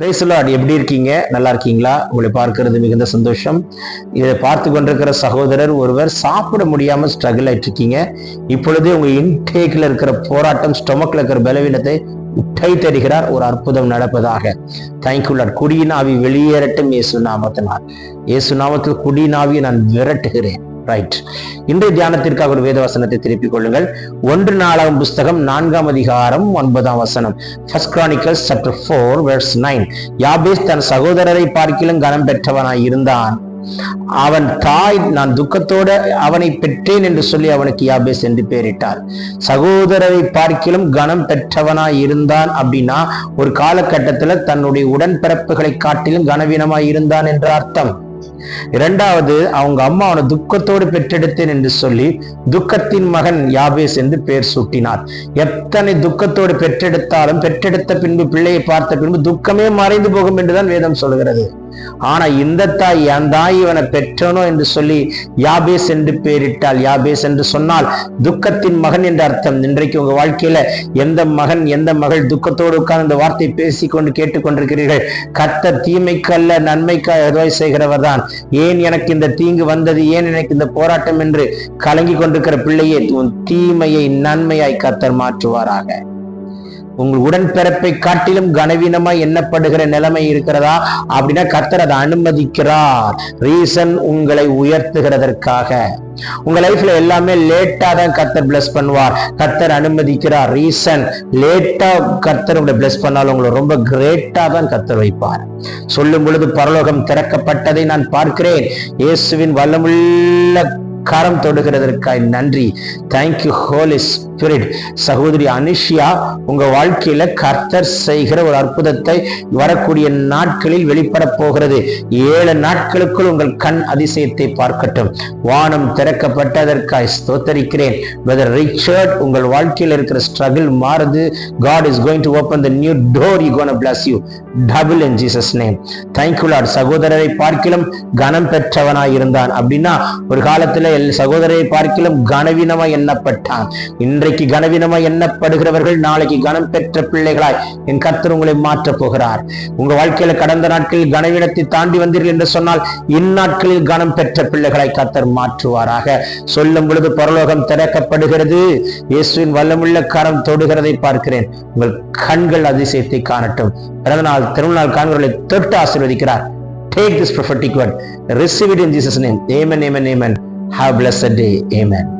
பிரேசலாட் எப்படி இருக்கீங்க? நல்லா இருக்கீங்களா? உங்களை பார்க்கறது மிகுந்த சந்தோஷம். இதை பார்த்து கொண்டிருக்கிற சகோதரர் ஒருவர் சாப்பிட முடியாம ஸ்ட்ரகிள் ஆயிட்டு இருக்கீங்க. இப்பொழுது உங்க இன்டேக்ல இருக்கிற போராட்டம் ஸ்டொமக்ல இருக்கிற பலவீனத்தை உட்டை தருகிறார் ஒரு அற்புதம் நடப்பதாக. தேங்க்யூலாட் குடியின் ஆவி வெளியேறட்டும். இயேசு நாமத்தினார் இயேசு நாமத்தில் குடியின் ஆவியை நான் விரட்டுகிறேன். ரைட் இன்றைய தியானத்திற்காக ஒரு வேத வசனத்தை திருப்பிக் கொள்ளுங்கள். ஒன்று நாளாம் புஸ்தகம் நான்காம் அதிகாரம் ஒன்பதாம் வசனம். First chronicle chapter four verse nine யாபேஸ் தன் சகோதரரை பார்க்கிலும் கனம் பெற்றவனாய் இருந்தான். அவன் தாய் நான் துக்கத்தோட அவனை பெற்றேன் என்று சொல்லி அவனுக்கு யாபேஸ் என்று பெயரிட்டார் சகோதரரை பார்க்கிலும் கனம் பெற்றவனாய் இருந்தான் அப்படின்னா ஒரு காலகட்டத்துல தன்னுடைய உடன்பிறப்புகளை காட்டிலும் கனவீனமாய் இருந்தான் என்ற அர்த்தம். இரண்டாவது அவங்க அம்மா அவனை துக்கத்தோடு பெற்றெடுத்தேன் என்று சொல்லி துக்கத்தின் மகன் யாபேஸ் என்று பெயர் சூட்டினார். எத்தனை துக்கத்தோடு பெற்றெடுத்தாலும் பெற்றெடுத்த பின்பு பிள்ளையை பார்த்த பின்பு துக்கமே மறைந்து போகும் என்றுதான் வேதம் சொல்கிறது ஆனா இந்த தாய் என் தாய் இவனை பெற்றனோ என்று சொல்லி யாபேஸ் என்று பெயரிட்டால் யாபேஸ் என்று சொன்னால் துக்கத்தின் மகன் என்ற அர்த்தம். இன்றைக்கு உங்க வாழ்க்கையில எந்த மகன் எந்த மகள் துக்கத்தோடு உட்கார்ந்து இந்த வார்த்தை பேசிக்கொண்டு கேட்டுக்கொண்டிருக்கிறீர்கள்? கத்த தீமைக்கல்ல நன்மைக்காக எதுவாய் செய்கிறவர் தான். ஏன் எனக்கு இந்த தீங்கு வந்தது? ஏன் எனக்கு இந்த போராட்டம் என்று கலங்கி கொண்டிருக்கிற பிள்ளையே உன் தீமையை நன்மையாய் கத்தர் மாற்றுவாராக. உங்கள் உடன்பிறப்பை காட்டிலும் கனவீனமாய் எண்ணப்படுகிற நிலைமை இருக்கிறதா? அப்படின்னா கத்தர் அதை அனுமதிக்கிறார். ரீசன் உங்களை உயர்த்துகிறதற்காக. உங்க லைஃப்ல எல்லாமே லேட்டா தான் கத்தர் பிளஸ் பண்ணுவார். கத்தர் அனுமதிக்கிறார். ரீசன் லேட்டா கத்தர் உங்களை பிளஸ் பண்ணாலும் உங்களை ரொம்ப கிரேட்டா தான் கத்தர் வைப்பார். சொல்லும் பொழுது பரலோகம் திறக்கப்பட்டதை நான் பார்க்கிறேன். இயேசுவின் வல்லமுள்ள கரம் தொடுகிறதற்காய் நன்றி. தேங்க்யூ ஹோலி ஸ்பிரிட் சகோதரி அனுஷியா உங்க வாழ்க்கையில கர்த்தர் செய்கிற ஒரு அற்புதத்தை வரக்கூடிய நாட்களில் வெளிப்பட போகிறது. ஏழு நாட்களுக்குள் உங்கள் கண் அதிசயத்தை பார்க்கட்டும். வானம் திறக்கப்பட்டதற்காய் ஸ்தோத்தரிக்கிறேன். வெதர் ரிச்சர்ட் உங்கள் வாழ்க்கையில் இருக்கிற ஸ்ட்ரகிள் மாறுது. God is going to open the new door you gonna bless you double in Jesus name thank you Lord சகோதரரை பார்க்கிலும் கனம் பெற்றவனாய் இருந்தான். அப்படின்னா ஒரு காலத்துல எல் சகோதரரை பார்க்கிலும் கனவீனமாய் எண்ணப்பட்டான். இன்றைக்கு கனவீனமாய் எண்ணப்படுகிறவர்கள் நாளைக்கு கனம் பெற்ற பிள்ளைகளாய் என் கர்த்தர் உங்களை மாற்றப் போகிறார். உங்க வாழ்க்கையில கடந்த நாட்களில் கனவீனத்தை தாண்டி வந்தீர்கள் என்று சொன்னால் இந்நாட்களில் கனம் பெற்ற பிள்ளைகளாய் கர்த்தர் மாற்றுவாராக. சொல்லும் பொழுது பரலோகம் திறக்கப்படுகிறது. இயேசுவின் வல்லமுள்ள கரம் தொடுகிறதை பார்க்கிறேன். உங்கள் கண்கள் அதிசயத்தை காணட்டும். பிறந்தநாள் திருநாள் காண்களை தொட்டு ஆசீர்வதிக்கிறார். Take this prophetic word, receive it in Jesus' name. Amen, amen, amen. Have a blessed day. Amen.